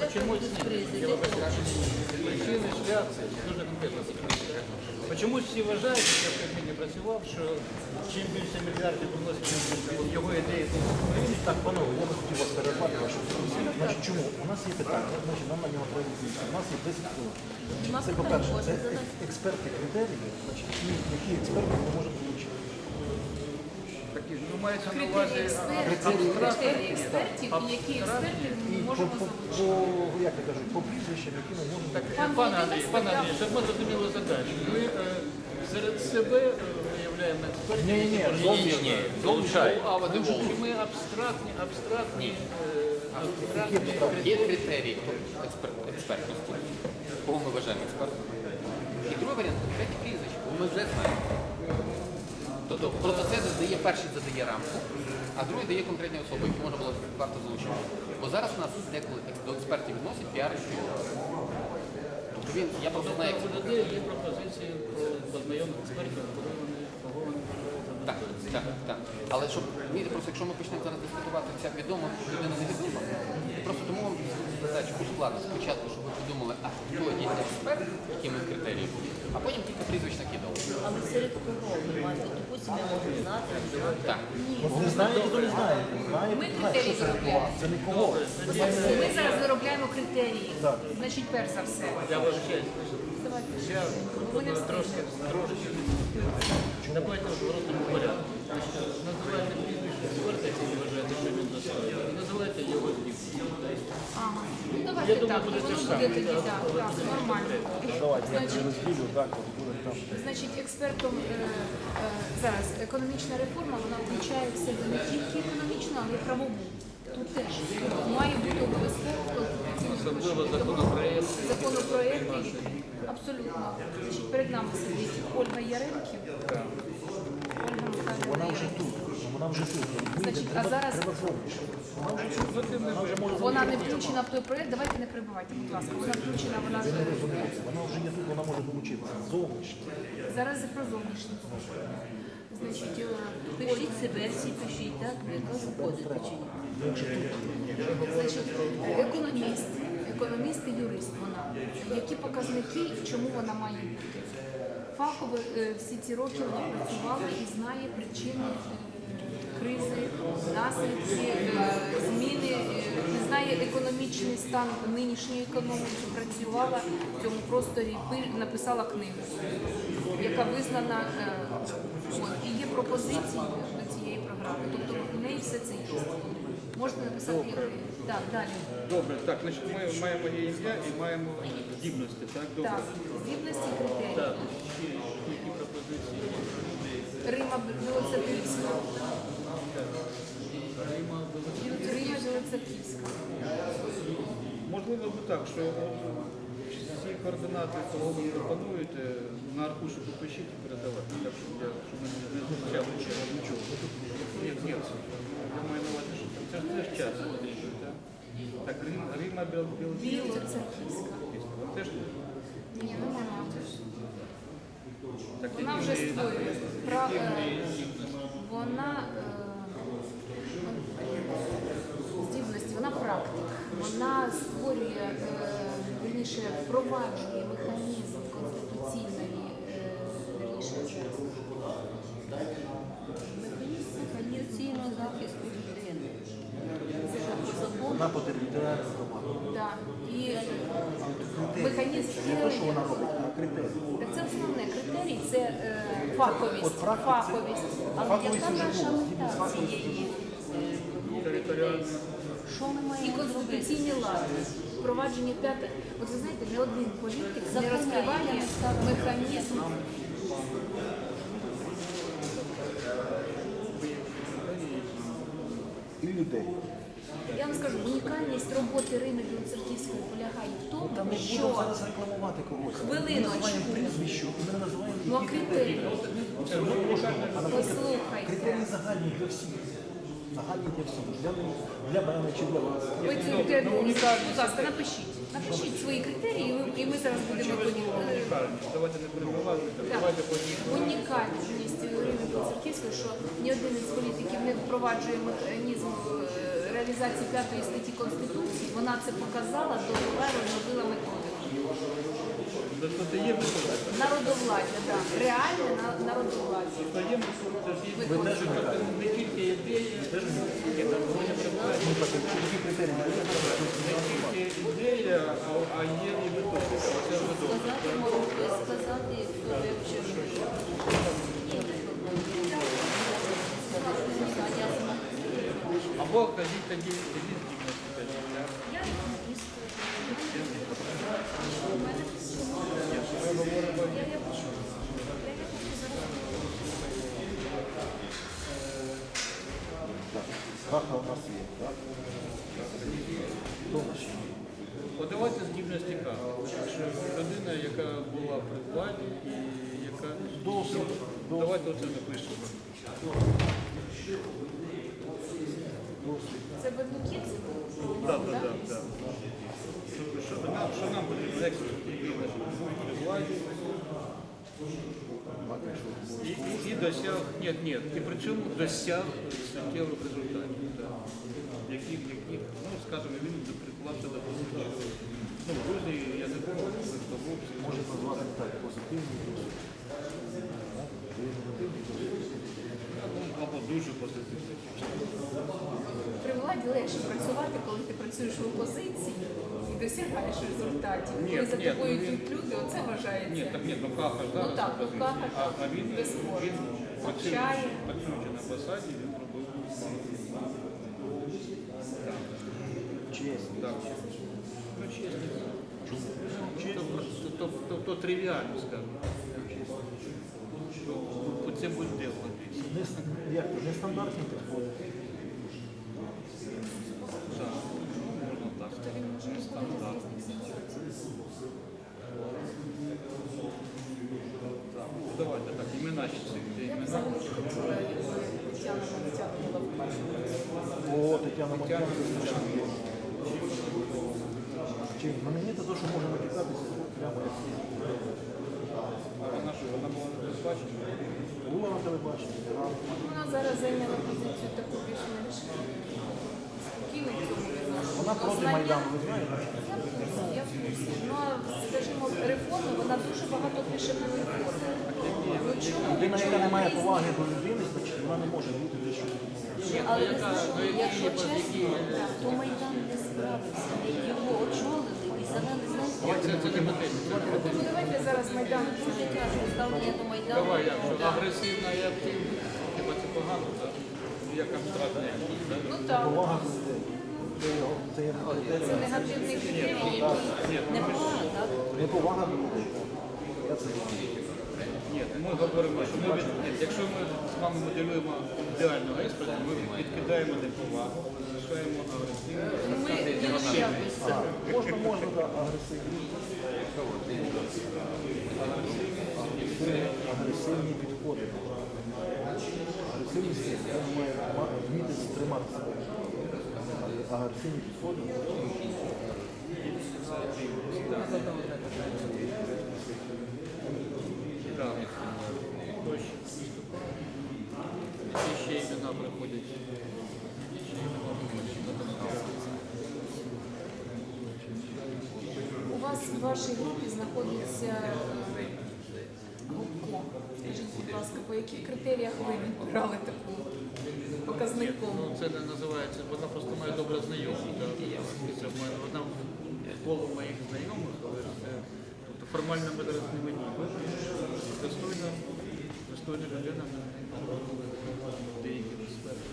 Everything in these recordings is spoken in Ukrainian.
Почему вам. Причини шлях це дуже конкретно сказати. Чомусь всі вважають, я в Кабміні працював, що чим більше мільярдів більше його ідеї Так, панове, я би хотів вас перервати вашу дискусію. Значить, чому? У нас є питання, значить, нам на нього треба відповісти. У нас є 10 хвилин. Це, по-перше, це експерти критерії, значить, які експерти ми можемо долучити. ну мається на увазі експертів, критерії експертів, і які експертів І ми можемо по, залучити. як я кажу, по прізвищам, які ми можемо... Так, Пан пане Володимир Андрій, пане Андрій, щоб ми зрозуміли задачу. Ми е, серед себе е, виявляємо експертів. Ні, ні, ні, зовнішні. Долучаємо. А вони ж ми абстрактні, абстрактні, е, абстрактні Є критерії експерт, експертності, кого ми вважаємо експертом. І другий варіант конкретні прізвища, бо ми вже знаємо. Тобто процес задає перший задає рамку, а другий дає конкретні особи, які можна було варто залучити. Бо зараз у нас деколи до експертів відносять піар Тобто він, я просто знаю, як це ПДД є пропозиції про познайомих експертів, коли вони кого вони Так, так, так. Але щоб просто якщо ми почнемо зараз дискутувати, ця відома людина невідома, просто тому вам задачу ускладно спочатку, щоб ви подумали, а хто є експерт, якими критеріями, а потім кілька прізвищ накидали. Але серед кого ви маєте? Допустимо, я можу знати. Так. Ви знаєте, хто не знає. Ми критерії це виробляємо. Це нікого. Ми зараз виробляємо критерії. Значить, перш за все. Я. Я трошки, трошки. Давайте в зворотному порядку. Називайте прізвище ви вважаєте, що він достойний. І називайте його. Ага. Ну давайте так. І воно буде тоді так. Так, нормально. Значить, експертом е, е, зараз економічна реформа вона включає в себе не тільки економічну, але й правову. Тут теж має бути обов'язково Особливо законопроєкт. законопроєкти. Абсолютно. Значить, перед нами сидить Ольга Яремків. Ольга Вона Михайлівна вже Яремків. Вона вже тут. Значить, а зараз-. Вона вже тут. Вона вже може Вона не включена в той проєкт. Давайте не перебивайте, будь ласка. Вона включена, вона розуміється. Вона вже є тут, вона може долучитися. Зовнішньо. зараз і про зовнішнє. Значить, е, Пишіть себе, всі пишіть, так? Ви якраз входите чи ні? Значить, економіст, економіст і юрист вона. Які показники і чому вона має бути? Фахово е, всі ці роки вона працювала і знає причини е, кризи, наслідки, е, зміни, е, і знає економічний стан нинішньої економіки, працювала в цьому просторі, пи- написала книгу, яка визнана е, і є пропозиції до цієї програми. Тобто в неї все це є. Можна написати так, далі. Добре, так, значить ми маємо її ім'я і маємо здібності, так? Добре. Так, здібності критерії. Так, які пропозиції? Рима Білоцерківська. Білоцерківська. Рима Білоцерківська. Можливо, би так, що всі координати, кого ви пропонуєте, на аркуші попишіть і передавайте, так, щоб я щоб ми не звучало нічого. Ні, ні, я маю на увазі, що це ж теж час так? Рим, Рима Біл- Білоцерківська. Білоцерківська. Вона теж Ні, нема. так, Вона вже створює. Вона е, здібності, вона практик. Вона створює, е, вірніше, впроваджує механізм конституційної, е, вірніше, Конституційного захисту людини. Вона по територіальній і механізм Не те, що вона робить. Це основне критерій, це е, фаховість. Фаховість. Але яка наша мета цієї. Що ми І маємо зробити? конституційні лади, впровадження п'яте. От ви знаєте, не один політик не Закони, розкриває механізм. І людей. Я вам скажу, унікальність роботи Рими Білоцерківської полягає в тому, що рекламувати когось. Хвилиночку. ну, а критерії, послухайте. критерії загальні для всіх. Загальні для всіх. Для мене, для мене чи для вас. Ви цю критерію, будь ласка, напишіть. Напишіть свої критерії, і ми, і ми зараз будемо потім. е, Давайте не перебивати, Так. давайте потім. Унікальність Ірини Білоцерківської, що ні один із політиків не впроваджує механізм е, реалізації п'ятої статті Конституції, вона це показала, довела, розробила методику. Народовладдя, так. Реальне на- народовладдя. Виконує. Тобто не тільки ідеї? Не тільки ідея, а, є і методика. Сказати хто. Або кажіть тоді, тоді здібності. кажіть, так? Я економіст. Ми говоримо Я я пишу. Я я пишу зараз. Каха у нас є, так? Подавайте здібності карти. Людина, яка була при владі і яка... Досвід. Давайте оце напишемо. Це Берлуківці? Так, так, так. Що- нам, потрібно? Експерт, який наш був при владі і, і, і досяг, ні, ні, і при цьому досяг суттєвих результатів. Так. Які, які, ну, скажімо, він приклався до що ну, в Грузії, я не думаю, хто був, Може назвати так, позитивний досвід. Ну, або дуже позитивний. При владі легше працювати, коли ти працюєш в опозиції і досягаєш результатів. Ні, Коли за ні, тобою ну, йдуть люди, оце вважається. Ні, так ні, ну Каха ж зараз Ну так, ну, опозиція. Каха, а, так, а він, безспорно. він працюючи, Чає. працюючи на посаді, він робив Чесно. Так. Ну, чесно. То, то, то, то, то тривіально, скажімо. По дело. Як це, нестандартні підходи. Так, можна так. Стандарт. Так, ну, давайте так, імена ще імена. Ну мені це те, що може матюкатися прямо як вона що, вона була не бачена? Була на телебаченні. Вона зараз зайняла позицію таку більш-менш спокійну в цьому відношенні. Вона проти Майдану, ви знаєте? Я в курсі. Ну, скажімо, реформи, вона дуже багато пише на реформи. Ну. Людина, яка не має поваги до людини, вона не може бути де що. Але ви знаєте, якщо чесно, то Майдан не справився. Його очолили і завели, ну давайте зараз Майдан. Дуже тяжко ставлення до Майдану. Давай, як що агресивна і активна. Хіба це погано, так? Ну, Як абстрактне? Ну так, Повага. Це є це негативний критерій, який Не повага, так? Неповага до людей. Я це знаю. Ні, ми говоримо, що ми, від- якщо ми з вами моделюємо ідеального експерта, ми відкидаємо неповагу, залишаємо агресивність. Можна, можна, да, агресивні. Агресивні підходи. Агресивність має ма- вміти стримати себе. А Агресивні підходи. Так. Хтось. Які ще імена приходять? Ще імена приходять? У вас в вашій групі знаходиться Губко. Скажіть, будь ласка, по яких критеріях ви відбирали таку показником? Ну, це не називається, вона просто. Да? Це в мене- Вона в коло моїх знайомих, формально ми зараз не мені. Достойна, достойна людина в деяких сферах.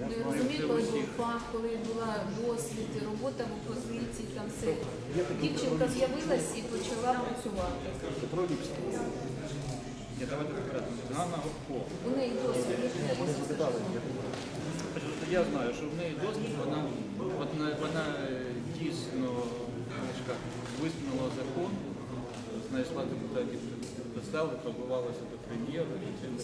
Ну, розумію, коли був фах, коли була досвід, робота в опозиції, там все. Дівчинка з'явилась і почала працювати. Ні, давайте конкретно. Ганна Гопко. У неї досвід. Я Тобто знаю, що в неї досвід, вона, вона, вона е, дійсно книжка, висунула закон, знайшла депутатів, писали, пробивалася до прем'єра,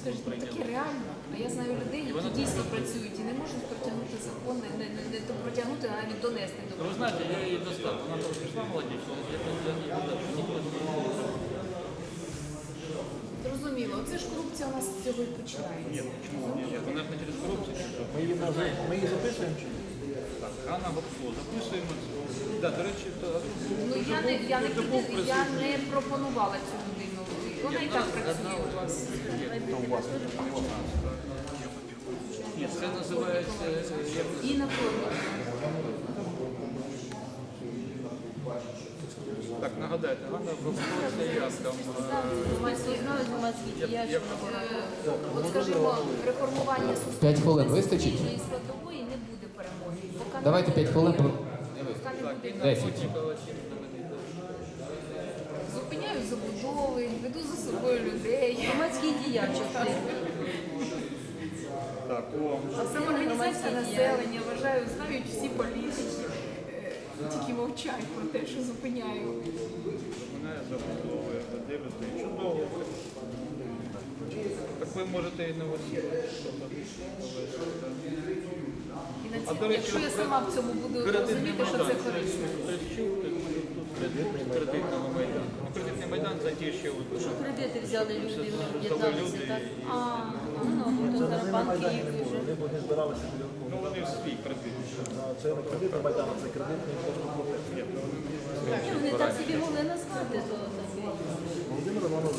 Скажіть, ну таке прийняли. реально? А я знаю людей, які дійсно працюють і не можуть протягнути закон, не, не, не, протягнути, а навіть донести до Ви знаєте, я її достав, вона просто пішла молодість, я я- я не додав, ніколи Зрозуміло, це ж корупція у нас з цього і починається. Нет, почему? Нет, вона ж не через корупцію. Ми її, ми її записуємо чи ні? Так, Ганна Гопко, записуємо. Да, до речі, то Ну я не я не я не пропонувала цю людину. Вона і так працює у вас. Ні, це називається е, як І на формі. так, нагадайте, Ганна Гопко це як там. е. От скажімо, реформування суспільства П'ять хвилин вистачить? суспільної складової не буде перемоги. Поки не Давайте буде 5 хвилин. перемоги, поки не буде Десять. Зупиняю забудови, веду за собою людей. Громадські діячі. Так, о, А самоорганізація населення, вважаю, знають всі політики. Е, Тільки мовчать про те, що зупиняю. мене забудовує, дивитесь. Чудово. Так ви можете і на усі. І на речі, якщо я сама в цьому буду розуміти, що це корисно. Ну, кредитний майдан за ті, що от, Що кредити взяли люди, об'єдналися, так? А, ну, ну, то зараз банки їх вже. Вони збиралися біля ну вони в свій кредит. Це не кредитний майдан, а це кредитний просто протест. Ні, Вони так собі могли назвати, то таке. Володимир Романович.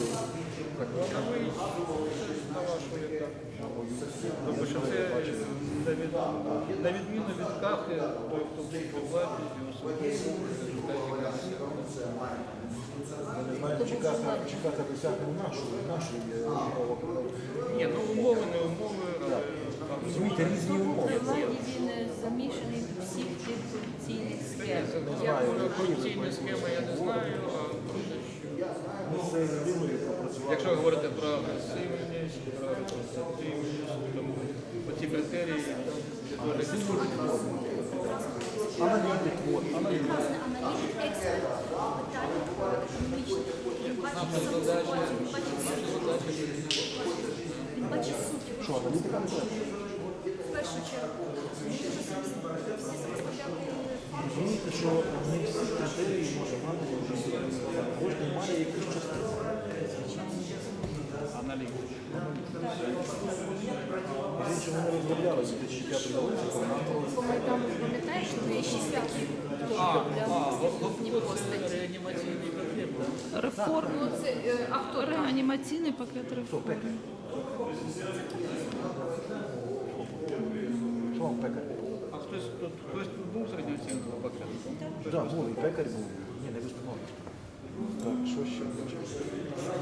Так, ну, а ви на вашу яка. Тому що це на від- на відміну від кахи, той, хто був по владі, і особливо Каха, чи Каха досягне нашої, нашої е, умови. Ні, ну умови, не умови, але Розумієте, різні умови. При владі він е, замішаний в всіх тих корупційних схем. Як може корупційні схеми, я не знаю, а про те, що пропрацювали. якщо говорити про агресивність, про результативність, тому оці критерії дуже Аналітик, аналітик. Аналітик? В першу чергу, він. Розумієте, що не всі критерії може мати вже кожен має якусь частину. аналітики. Між іншим, вони розробляли в 2005 році, коли нам було По Майдану пам'ятаєш, що є шість такі їхні постаті. Реформ. Ну, це, е, а хто там? Реанімаційний пакет реформ. Що, вам пекар? А хтось тут хтось був з радіаційного пакету? Так, був, і пекар був. Ні, не виступав. Так, що ще?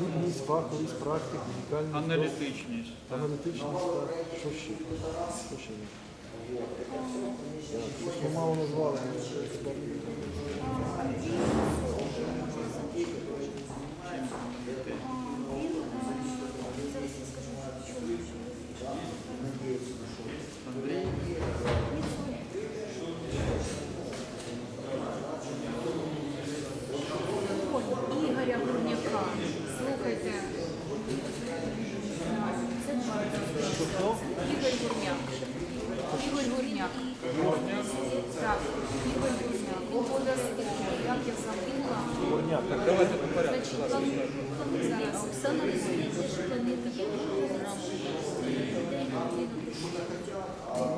Гідність, фаховість, практик, унікальність. Аналітичність. Аналітичність, так. Що ще? Що ще є? Так, щось ми мало назвали. Ой, Ігоря Гурняка. Слухайте. Це Що хто? Ігор Гурняк. Ігор Гурняк. Так, Ігор Гурняк. Угода з Ігорем. Як я забула. Горняк. Так, Давайте по порядку. Значить, план- зараз. Оксана Васильівна ж планує таку програму.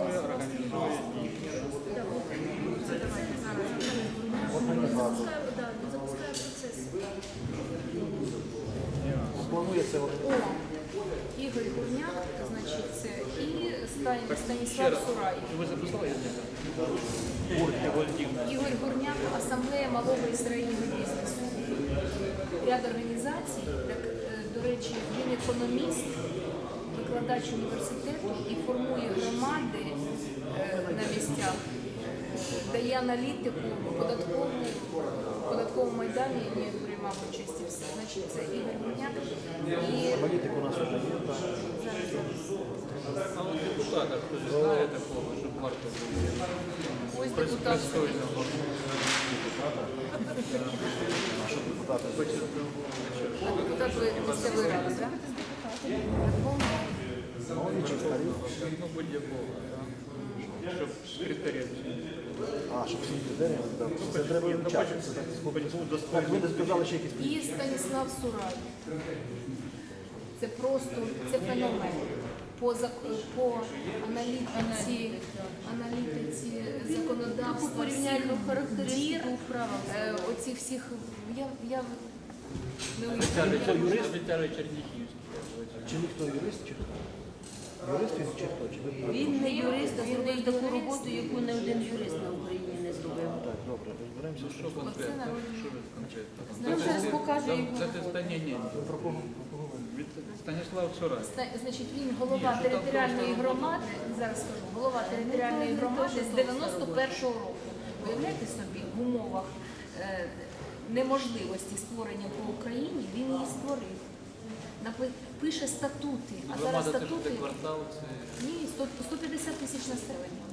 Ми організуємо Це давайте зараз. організатор. Так, він запускає процес. Планує це О, організатор. Ігор Гурняк, значить, це і Стань- Станіслав. Сурай. Ви записали Ігор Гурняк, Асамблея малого і середнього бізнесу. Ряд організацій, так, е, до речі, він економіст, викладач університету і формує громади е, на місцях, дає аналітику податкову, в податковому майдані приймав участь і все. Значить, це Ігор Гурняк. І у нас вже є, так. А от депутата хтось знає такого, щоб варто Ось депутат. пристойного. А депутати? Депутат місцевої ради, так? Нові чи старі? Ну, будь-якого. Щоб секретарів. А, щоб всі критерії. Це треба вивчати. Так, Хоч був Так, ви не сказали ще якісь І Станіслав Сурай. Це просто це феномен. По, зак- по аналітиці, аналітиці По законодавства, порівнянню всіх дір, характеристик у вправах. е, оці всіх, я, я не уявляю. Віталій Черніхівський. Чи ніхто юрист, чи хто? Юрист він чи хто? Чи ви Він не юрист, а зробив таку роботу, яку не один юрист на Україні не зробив. Так, добре, розберемося. Що конкретно? Що ви конкретно? Він зараз Захист- Та ні, ні. Про кого? Від Станіслав Цурай. Ста- Значить, він голова територіальної громади, зараз скажу, голова територіальної громади з 91-го року. Уявляєте собі, в умовах е, неможливості створення по Україні він її створив. Пише статути, а зараз статути квартал, ні, 100 150 тисяч населення.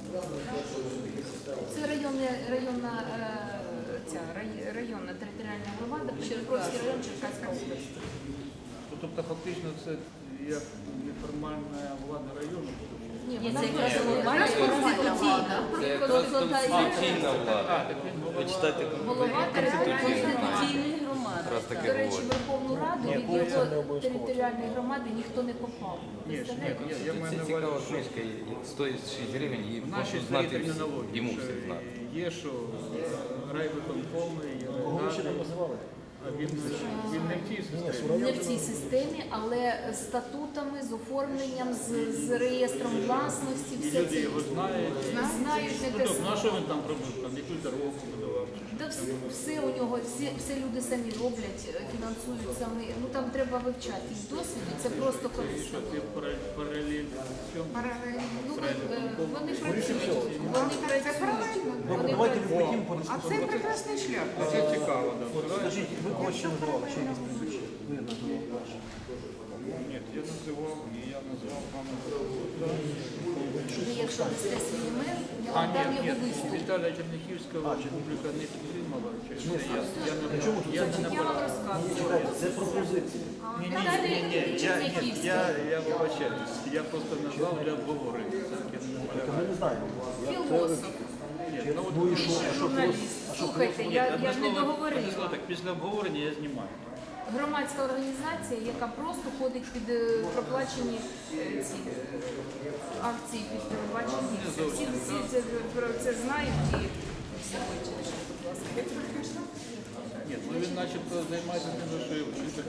Це районна, районна, е, ця, районна територіальна громада, Черкаський район, Черкаська область. Ну, Тобто фактично це як неформальна влада району. Ні, Ні, це якраз конституційна. Це Конституційна голова. голова територіальної конституційної громади. До речі, Верховну Раду Ні, від не його обов'язково. територіальної громади ніхто не попав. Ні, ж, ні, Представляєте? я, маю Це на цікава увазі, що книжка, і стоїть 6 гривень, її в нашій знати всі. термінології Йому все знати. є, що райвиконкоми, є Кого ви ще ради, називали? а він, він не в тій системі. Не в цій системі, але з статутами, з оформленням, з, з реєстром власності, І все люди це його знають. знають не Ну, те тобто, ну а що він там робив? Там якусь дорогу будував? Да все, все у нього, всі, все люди самі роблять, е, фінансують самі. Ну там треба вивчати їх досвід, і це просто корисно. що ти пара-? Паралельно. Ну, е, вони працюють, вони працюють. Добре, Вони давайте працюють. потім А це прекрасний шлях. Це цікаво, да. От скажіть, ви кого ще називали? Ще якісь прізвища? Ви називали ваше. Ні, я називав, і я назвав пана Ви якщо дасте свій імейл, я А, вам ні, дам ні, його виступ. Віталія Черніхівського публіка не підтримала. Я, вам розказую. Це пропозиція. Ні, ні, Віталій ні, ні, я, ні, я, я вибачаюсь, я просто назвав для обговорення. Ми не знаємо. Філософ, Ні, ну, от, Ну і що? А що журналіст. Слухайте, я, я ж не договорила. так, після обговорення я знімаю. Громадська організація, яка просто ходить під е, проплачені е, ці акції під телебачення. Всі, всі це, про це знають і всі хочуть, будь ласка. Ні, ну він начебто займається тим, що і вчити.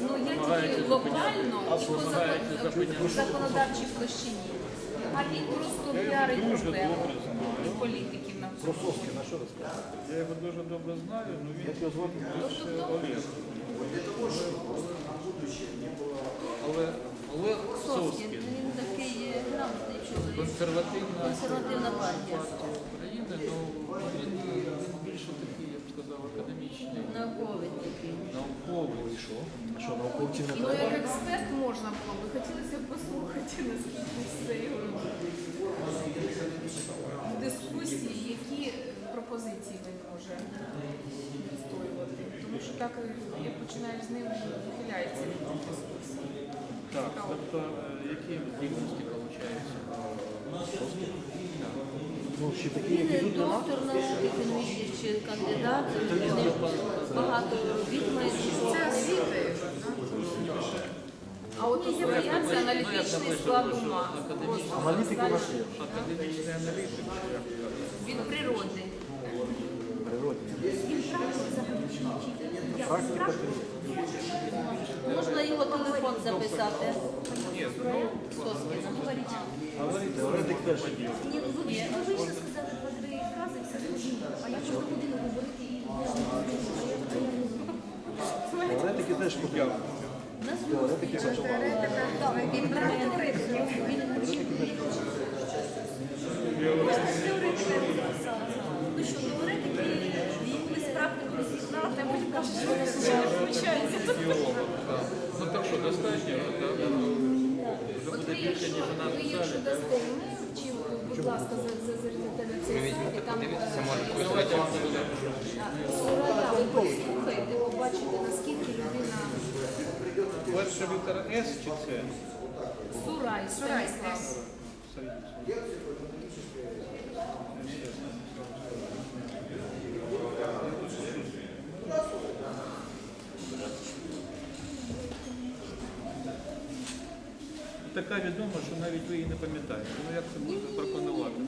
Ну я тільки локально і по закон- законодавчій площині. А він просто піарить проблему знаю. політиків Соски, на що розказати? Я його дуже добре знаю, ну він Як його звати? більше Олег. Але Олег Соскін, Соскін, він такий е, грамотний чоловік. консервативна Консервативна партія. партія України, ну він, він більше такий, я б сказав, академічний, Науковий такий. науковий. І що? А що, науковців не Ну, треба? як експерт можна було би. Хотілося б послухати, наскільки це його в дискусії, які е, він може відстоювати. Тому що так, е, як починаєш з ним, відхиляється від дискусії. Так, тобто е, які здібності виходить? Ну, Він нас? доктор наук, економічний чи кандидат. З ним багато робіт ми Це освіта. А от бояться аналітичний склад ума. Просто Аналітики у Можна його телефон записати. Ні, ну, Соскіна. теоретик теж. Ні, ну ви, вийшли сказали два-три фрази, все. А я можна годину говорити і не Теоретики теж. На Теоретики теж. Ну що, теоретики, і з практикою зізнали, а потім кажуть, що вони виходить. біолог, так. Ну так що, достатньо, ви якщо, дасте імейл, чи, будь ласка, за- зазирнете на цей сайт, і там е, послухаєте, побачите, наскільки людина Перше літера С чи С? Сурай, Станіслав. така відома, що навіть ви її не пам'ятаєте. Ну як це можна пропонувати?